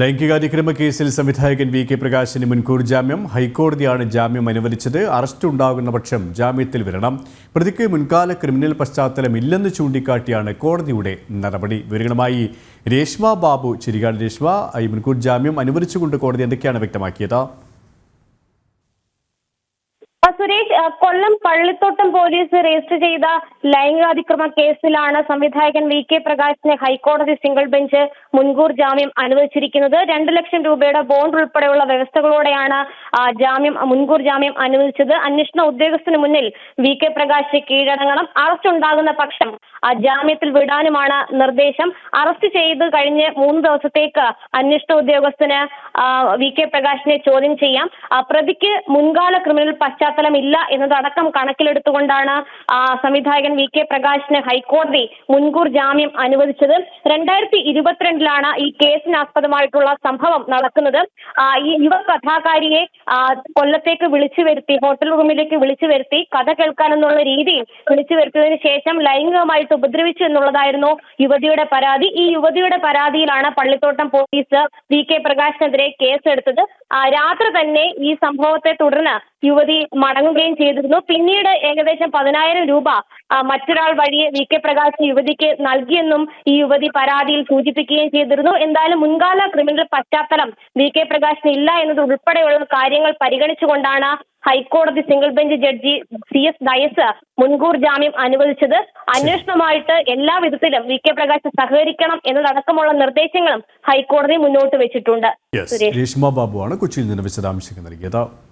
ലൈംഗികാതിക്രമ കേസിൽ സംവിധായകൻ V K പ്രകാശിന് മുൻകൂർ ജാമ്യം. ഹൈക്കോടതിയാണ് ജാമ്യം അനുവദിച്ചത്. അറസ്റ്റ് ഉണ്ടാകുന്ന പക്ഷം ജാമ്യത്തിൽ വരണം പ്രതിക്ക് മുൻകാല ക്രിമിനൽ പശ്ചാത്തലം ഇല്ലെന്ന് ചൂണ്ടിക്കാട്ടിയാണ് കോടതിയുടെ നടപടി. വിവരങ്ങളുമായി രേഷ്മ ബാബു ചിരികാട് രേഷ്മ. ഈ മുൻകൂർ ജാമ്യം അനുവദിച്ചുകൊണ്ട് കോടതി എന്തൊക്കെയാണ് വ്യക്തമാക്കിയത്? കൊല്ലം പള്ളിത്തോട്ടം പോലീസ് രജിസ്റ്റർ ചെയ്ത ലൈംഗികാതിക്രമ കേസിലാണ് സംവിധായകൻ വി കെ പ്രകാശിന് ഹൈക്കോടതി സിംഗിൾ ബെഞ്ച് മുൻകൂർ ജാമ്യം അനുവദിച്ചിരിക്കുന്നത്. രണ്ട് ലക്ഷം രൂപയുടെ ബോണ്ട് ഉൾപ്പെടെയുള്ള വ്യവസ്ഥകളോടെയാണ് ജാമ്യം മുൻകൂർ ജാമ്യം അനുവദിച്ചത്. അന്വേഷണ ഉദ്യോഗസ്ഥന് മുന്നിൽ വി കെ പ്രകാശ് കീഴടങ്ങണം. അറസ്റ്റ് ഉണ്ടാകുന്ന പക്ഷം ജാമ്യത്തിൽ വിടാനുമാണ് നിർദ്ദേശം. അറസ്റ്റ് ചെയ്ത് കഴിഞ്ഞ് മൂന്ന് ദിവസത്തേക്ക് അന്വേഷണ ഉദ്യോഗസ്ഥന് വി കെ പ്രകാശിനെ ചോദ്യം ചെയ്യാം. പ്രതിക്ക് മുൻകാല ക്രിമിനൽ പശ്ചാത്തലം ഇല്ല എന്നതടക്കം കണക്കിലെടുത്തുകൊണ്ടാണ് സംവിധായകൻ വി കെ പ്രകാശിന് ഹൈക്കോടതി മുൻകൂർ ജാമ്യം അനുവദിച്ചത്. രണ്ടായിരത്തി ഇരുപത്തിരണ്ടിലാണ് ഈ കേസിനാസ്പദമായിട്ടുള്ള സംഭവം നടക്കുന്നത്. ഈ യുവ കഥാകാരിയെ കൊല്ലത്തേക്ക് വിളിച്ചു വരുത്തി ഹോട്ടൽ റൂമിലേക്ക് വിളിച്ചു വരുത്തി കഥ കേൾക്കാനെന്നുള്ള രീതിയിൽ വിളിച്ചു വരുത്തിയതിനു ശേഷം ലൈംഗികമായിട്ട് ഉപദ്രവിച്ചു എന്നുള്ളതായിരുന്നു യുവതിയുടെ പരാതി. ഈ യുവതിയുടെ പരാതിയിലാണ് പള്ളിത്തോട്ടം പോലീസ് വി കെ പ്രകാശിനെതിരെ കേസെടുത്തത്. രാത്രി തന്നെ ഈ സംഭവത്തെ തുടർന്ന് യുവതി മടങ്ങുകയും ചെയ്തിരുന്നു. പിന്നീട് ഏകദേശം പതിനായിരം രൂപ മറ്റൊരാൾ വഴി വി. കെ. പ്രകാശ് യുവതിക്ക് നൽകിയെന്നും ഈ യുവതി പരാതിയിൽ സൂചിപ്പിക്കുകയും ചെയ്തിരുന്നു. എന്തായാലും മുൻകാല ക്രിമിനൽ പശ്ചാത്തലം വി. കെ. പ്രകാശിന് ഇല്ല എന്നത് ഉൾപ്പെടെയുള്ള കാര്യങ്ങൾ പരിഗണിച്ചുകൊണ്ടാണ് ഹൈക്കോടതി single bench judge C. S. Dias മുൻകൂർ ജാമ്യം അനുവദിച്ചത്. അന്വേഷണമായിട്ട് എല്ലാ വിധത്തിലും വി. കെ. പ്രകാശ് സഹകരിക്കണം എന്നതടക്കമുള്ള നിർദ്ദേശങ്ങളും ഹൈക്കോടതി മുന്നോട്ട് വെച്ചിട്ടുണ്ട്. രേഷ്മ ബാബുവാണ് കൊച്ചിയിൽ നിന്ന് വിശദാംശങ്ങൾ നൽകിയത്.